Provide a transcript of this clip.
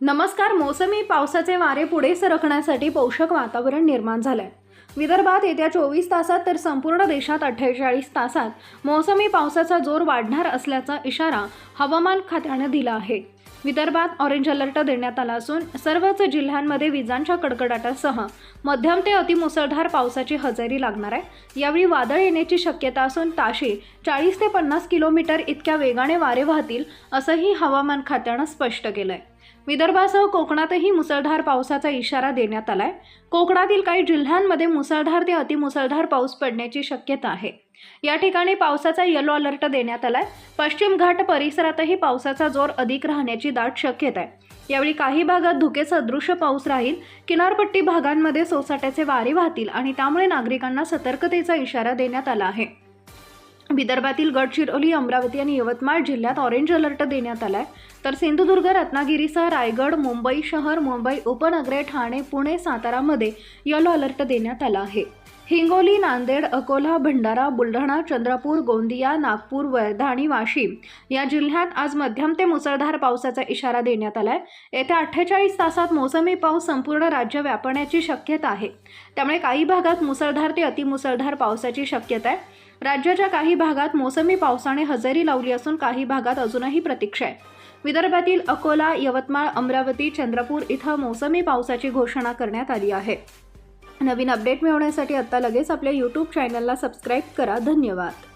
नमस्कार मोसमी पावसाचे वारे पुढे सरकण्यासाठी पोषक वातावरण निर्माण झालंय. विदर्भात येत्या चोवीस तासात तर संपूर्ण देशात अठ्ठेचाळीस तासात मोसमी पावसाचा जोर वाढणार असल्याचा इशारा हवामान खात्यानं दिला आहे. विदर्भात ऑरेंज अलर्ट देण्यात आला असून सर्वच जिल्ह्यांमध्ये विजांच्या कडकडाटासह मध्यम ते अतिमुसळधार पावसाची हजेरी लागणार आहे. यावेळी वादळ येण्याची शक्यता असून ताशी चाळीस ते पन्नास किलोमीटर इतक्या वेगाने वारे वाहतील असंही हवामान खात्यानं स्पष्ट केलं आहे विदर्भासह कोकणातही मुसळधार पावसाचा इशारा देण्यात आलाय. कोकणातील काही जिल्ह्यांमध्ये मुसळधार ते अतिमुसळधार पाऊस पडण्याची शक्यता आहे. या ठिकाणी पावसाचा येलो अलर्ट देण्यात आलाय. पश्चिम घाट परिसरातही पावसाचा जोर अधिक राहण्याची दाट शक्यता आहे. यावेळी काही भागात धुके सदृश पाऊस राहील. किनारपट्टी भागांमध्ये सोसाट्याचे वारे वाहतील आणि त्यामुळे नागरिकांना सतर्कतेचा इशारा देण्यात आला आहे. विदर्भातील गडचिरोली अमरावती आणि यवतमाळ जिल्ह्यात ऑरेंज अलर्ट देण्यात आला आहे तर सिंधुदुर्ग रत्नागिरीसह रायगड मुंबई शहर मुंबई उपनगरे ठाणे पुणे सातारामध्ये येलो अलर्ट देण्यात आला आहे. हिंगोली नांदेड अकोला भंडारा बुलढाणा चंद्रपूर गोंदिया नागपूर वर्धा आणि वाशिम या जिल्ह्यात आज मध्यम ते मुसळधार पावसाचा इशारा देण्यात आलाय. येत्या अठ्ठेचाळीस तासात मोसमी पाऊस संपूर्ण राज्य व्यापण्याची शक्यता आहे. त्यामुळे काही भागात मुसळधार ते अतिमुसळधार पावसाची शक्यता आहे. राज्याच्या काही भागात मोसमी पावसाने हजेरी लावली असून काही भागात अजूनही प्रतीक्षा आहे. विदर्भातील अकोला यवतमाळ अमरावती चंद्रपूर इथं मोसमी पावसाची घोषणा करण्यात आली आहे. नवीन अपडेट मिळवण्यासाठी आत्ता लगेच आपल्या यूट्यूब चॅनलला सबस्क्राईब करा. धन्यवाद.